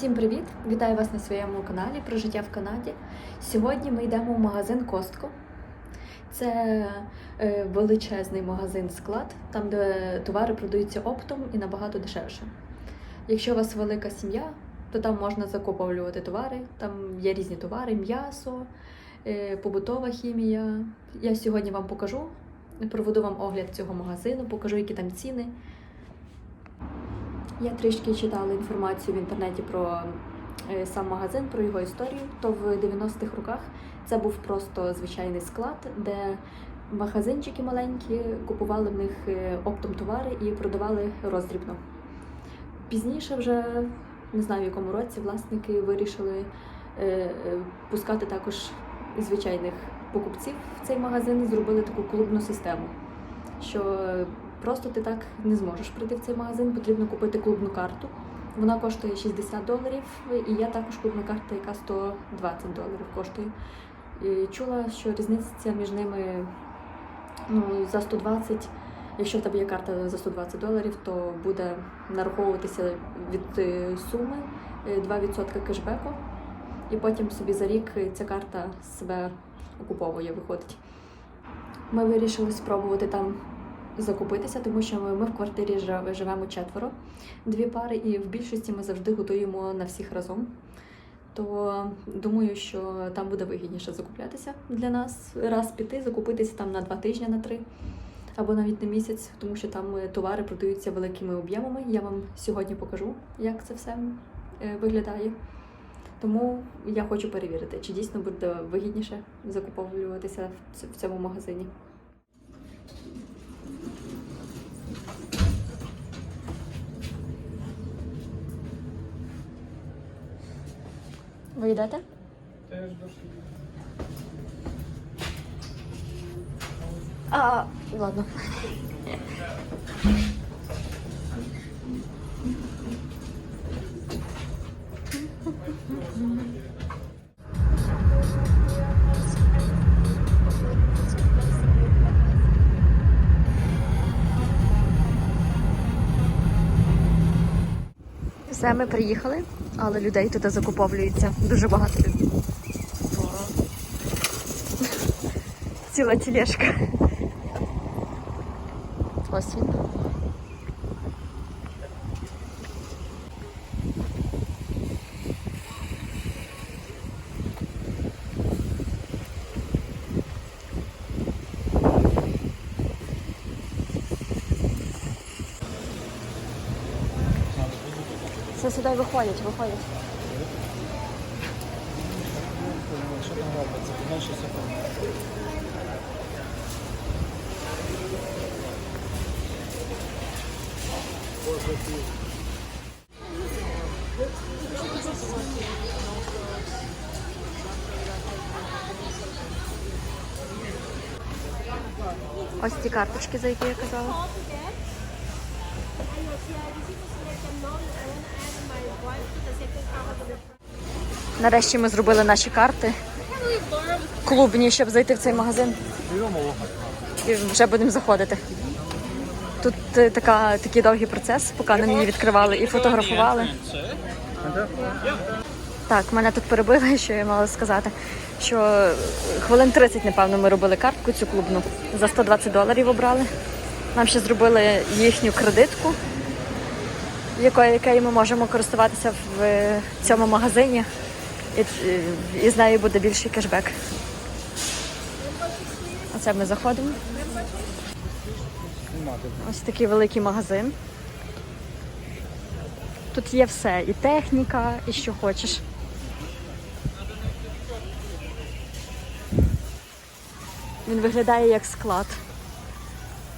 Всім привіт! Вітаю вас на своєму каналі про життя в Канаді. Сьогодні ми йдемо в магазин Костко. Це е, величезний магазин-склад, там, де товари продаються оптом і набагато дешевше. Якщо у вас велика сім'я, то там можна закуповувати товари. Там є різні товари, м'ясо, е, побутова хімія. Я сьогодні вам покажу, проведу вам огляд цього магазину, покажу, які там ціни. Я трішки читала інформацію в інтернеті про е, сам магазин, про його історію. То в 90-х роках це був просто звичайний склад, де магазинчики маленькі купували в них е, оптом товари і продавали роздрібно. Пізніше, вже не знаю в якому році, власники вирішили е, пускати також звичайних покупців в цей магазин, зробили таку клубну систему. Що Просто ти так не зможеш прийти в цей магазин, потрібно купити клубну карту. Вона коштує 60 доларів, і є також клубна карта, яка 120 доларів коштує. І чула, що різниця між ними ну, за 120, якщо в тебе є карта за 120 доларів, то буде нараховуватися від е, суми е, 2% кешбеку, і потім собі за рік ця карта себе окуповує, виходить. Ми вирішили спробувати там закупитися, тому що ми, в квартирі живемо четверо, дві пари, і в більшості ми завжди готуємо на всіх разом. То думаю, що там буде вигідніше закуплятися для нас. Раз піти, закупитися там на два тижні, на три або навіть на місяць, тому що там е, товари продаються великими об'ємами. Я вам сьогодні покажу, як це все е, виглядає. Тому я хочу перевірити, чи дійсно буде вигідніше закуповуватися в цьому магазині. Ви йдете? Теж дошли. А, ладно. Все, ми приїхали, але людей тут закуповується дуже багато людей. Ціла тілешка. Ось він. Це сюди виходять, виходять. Що там робиться? Ти знаєш, що це робиться? Ось ці карточки, за які я казала. Нарешті ми зробили наші карти клубні, щоб зайти в цей магазин. І вже будемо заходити. Тут е, така, такий довгий процес, поки нам її відкривали і фотографували. Так, мене тут перебили, що я мала сказати. Що хвилин 30, напевно, ми робили картку цю клубну. За 120 доларів обрали. Нам ще зробили їхню кредитку, якою, ми можемо користуватися в цьому магазині. І, і з нею буде більший кешбек. Оце ми заходимо. Ось такий великий магазин. Тут є все, і техніка, і що хочеш. Він виглядає як склад.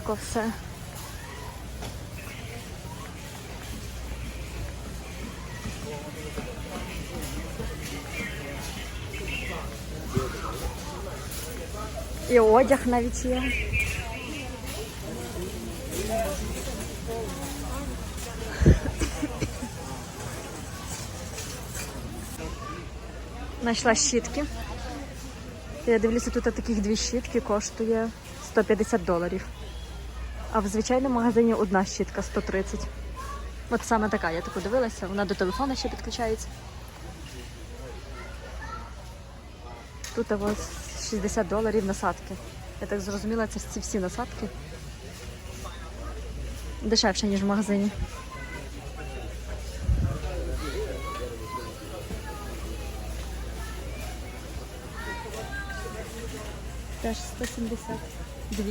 Тако все. І одяг навіть є. Знайшла щітки. Я дивлюся, тут таких дві щітки коштує 150 доларів. А в звичайному магазині одна щітка 130. От саме така, я таку дивилася, вона до телефона ще підключається. Тут ось 60 доларів насадки. Я так зрозуміла, це ці всі насадки. Дешевше, ніж в магазині. Теж 172.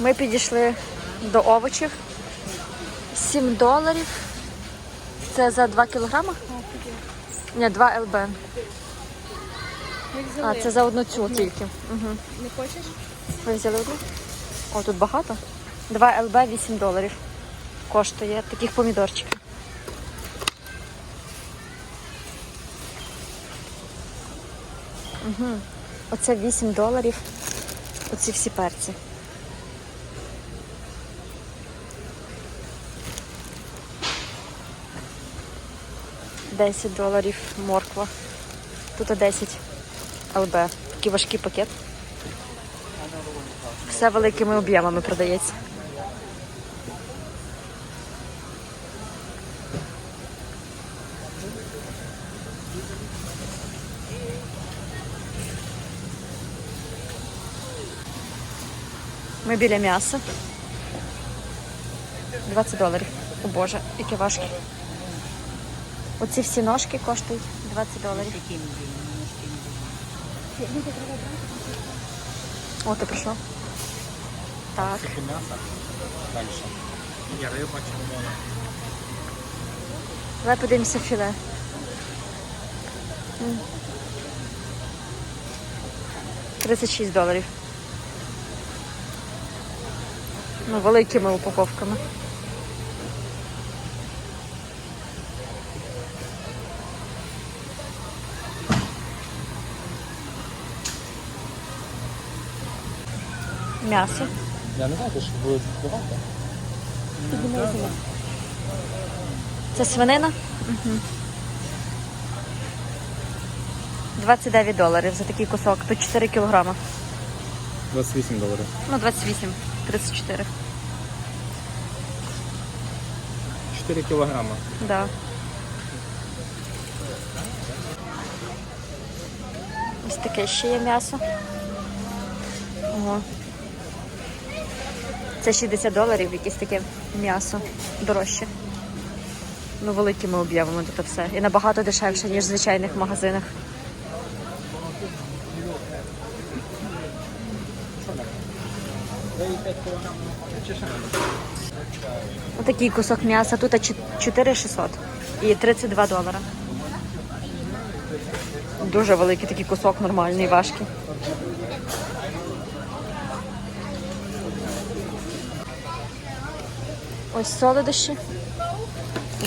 Ми підійшли до овочів. 7 доларів. Це за 2 кілограми? Ні, 2 ЛБ. А, це за одну цю тільки. Угу. Не хочеш? Ви взяли одну? О, тут багато. 2 ЛБ 8 доларів. Коштує таких помідорчиків. Угу. Оце 8 доларів. Оці всі перці. Десять доларів морква. Тут 10 ЛБ. Такий важкий пакет. Все великими об'ємами продається. Біля м'яса. 20 доларів. О Боже, які важкі. Оці всі ножки коштують 20 доларів. О, ти прийшов? Так. Тільки м'ясо. Далі. Є риба, червона. Давай подивимося філе. М. 36 доларів. Ну, великими упаковками. М'ясо. Я не знаю, що буде багато. Це свинина? Угу. 29 доларів за такий кусок. Тут 4 кілограма. 28 доларів. Ну, 28, 34. 4 кілограми. Да. Ось таке ще є м'ясо. Ого. Це 60 доларів, якесь таке м'ясо дорожче. Ну, великими об'ємами тут все. І набагато дешевше, ніж в звичайних магазинах. Отакий кусок м'яса. Тут 4600 і 32 долара. Дуже великий такий кусок, нормальний, важкий. Ось солодощі.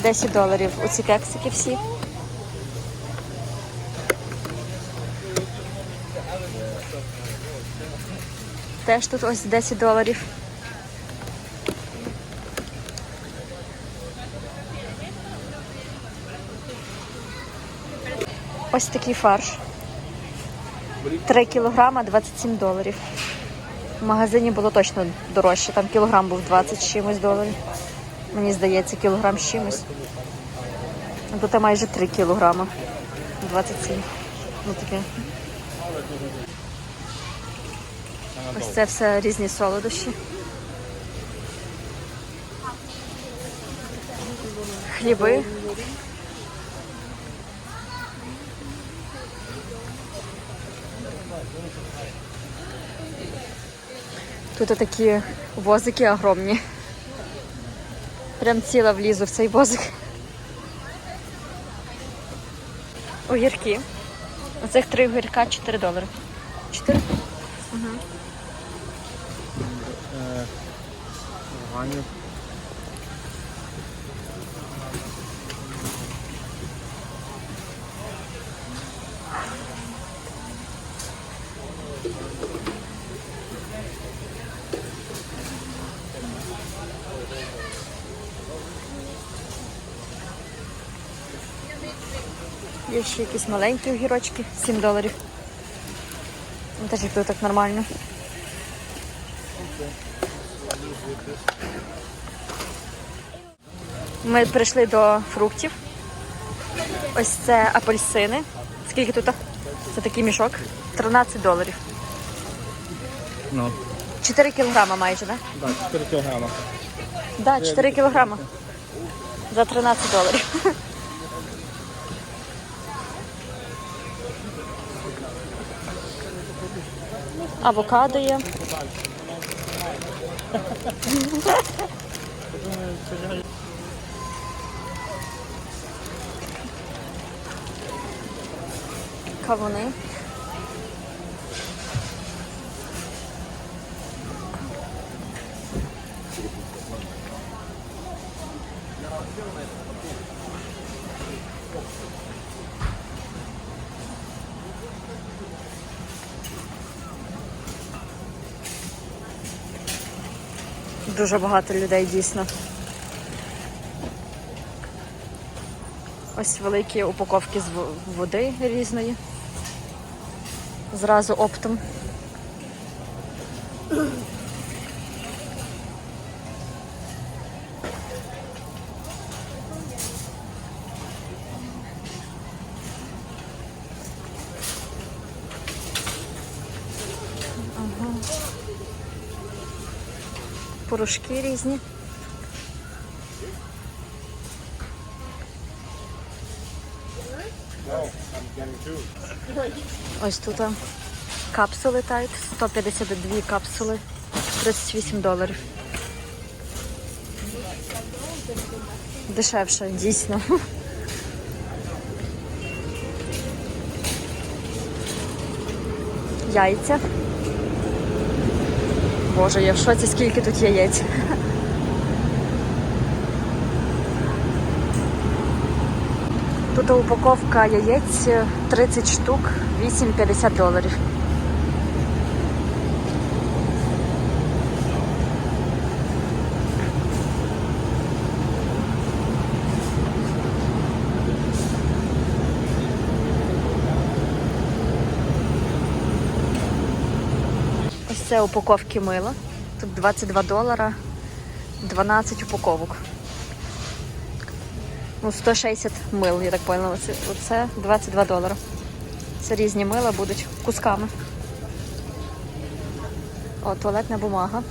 10 доларів. Оці кексики всі. Теж тут ось 10 доларів. Ось такий фарш. 3 кілограма 27 доларів. В магазині було точно дорожче. Там кілограм був 20 з чимось доларів. Мені здається, кілограм з чимось. А Тут майже 3 кілограма. 27. Ну таке. Ось це все різні солодощі. Хліби. Тут такі возики огромні. Прям ціла влізу в цей возик. Огірки. Оцих три огірка 4 долари. 4? Угу. Є ще якісь маленькі огірочки, 7 доларів. Ну, Теж їх тут так нормально. Ми прийшли до фруктів. Ось це апельсини. Скільки тут? Це такий мішок. 13 доларів. Ну, 4 кілограма майже, так? так, 4 кілограма. Да? Да, 4 кілограма. За 13 доларів. Авокадо є. Кавуни. Дуже багато людей дійсно. Ось великі упаковки з води різної. Зразу оптом. Порошки різні. Ось тут капсули Tide, 152 капсули, 38 доларів. Дешевше, дійсно. Яйця. Боже, я в шоці, скільки тут яєць. Тут упаковка яєць 30 штук, 8,50 доларів. Це упаковки мила. Тут 22 долара, 12 упаковок. Ну, 160 мил, я так поняла. Оце, оце 22 долари. Це різні мила будуть кусками. О, туалетна бумага.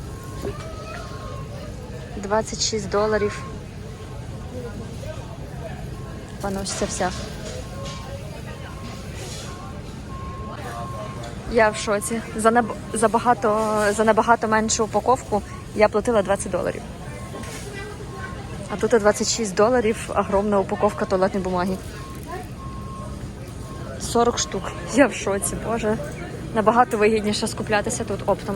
26 доларів. Пане, це вся. Я в шоці. За, наб... за, багато... за набагато меншу упаковку я платила 20 доларів. А тут 26 доларів огромна упаковка туалетної бумаги. 40 штук. Я в шоці, боже. Набагато вигідніше скуплятися тут оптом.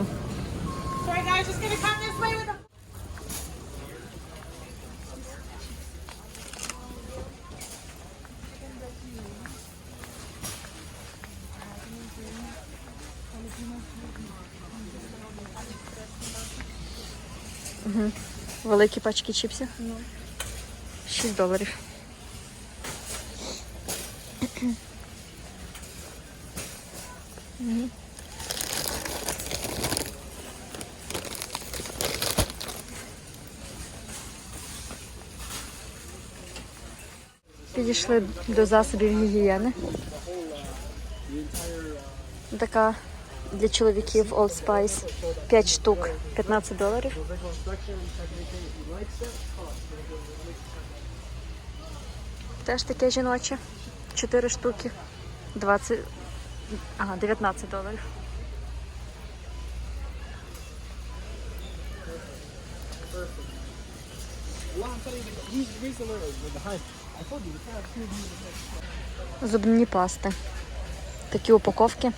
Великі пачки чіпсів. 6 доларів. Підійшли до засобів гігієни. Така для чоловіків Old Spice 5 штук 15 доларів. Теж таке жіноче. 4 штуки. 20. Ага, 19 доларів. Зубні пасти. Такі упаковки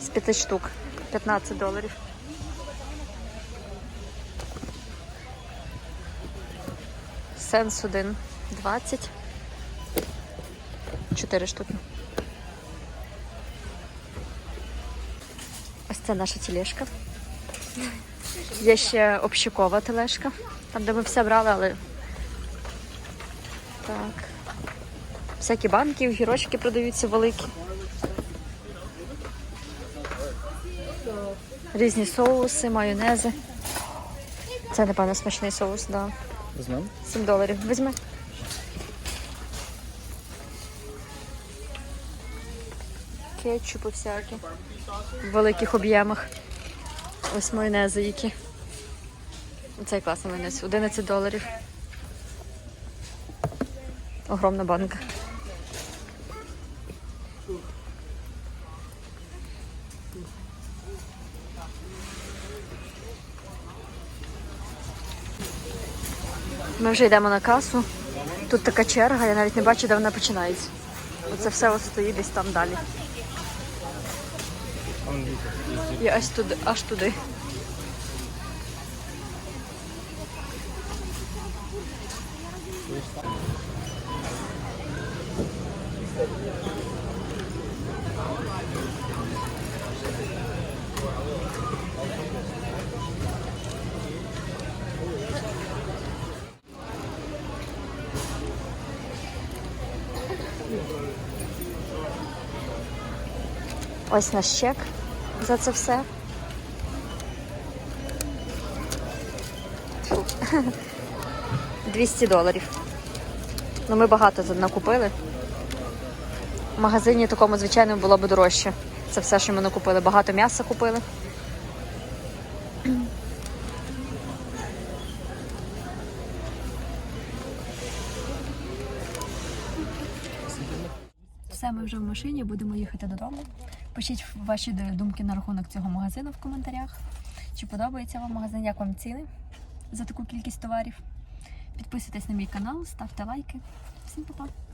з 5 штук. 15 доларів. Сенс 1 20. 4 штуки. Ось це наша тележка. Є ще общакова тележка, там де ми все брали, але. Так. Всякі банки, огірочки продаються великі. Різні соуси, майонези. Це, напевно, смачний соус, так. Да. Візьмемо? 7 доларів. Візьми. Кетчупи всякі. В великих об'ємах. Ось майонези які. Цей класний майонез. 11 доларів. Огромна банка. Ми вже йдемо на касу. Тут така черга, я навіть не бачу, де вона починається. Оце все ось стоїть десь там далі. І аж туди, аж туди. Ось наш чек за це все. Фу. 200 доларів. Ну, ми багато накупили. В магазині такому, звичайно, було б дорожче. Це все, що ми накупили. Багато м'яса купили. Все, ми вже в машині, будемо їхати додому. Пишіть ваші думки на рахунок цього магазину в коментарях. Чи подобається вам магазин, як вам ціни за таку кількість товарів. Підписуйтесь на мій канал, ставте лайки. Всім па-па!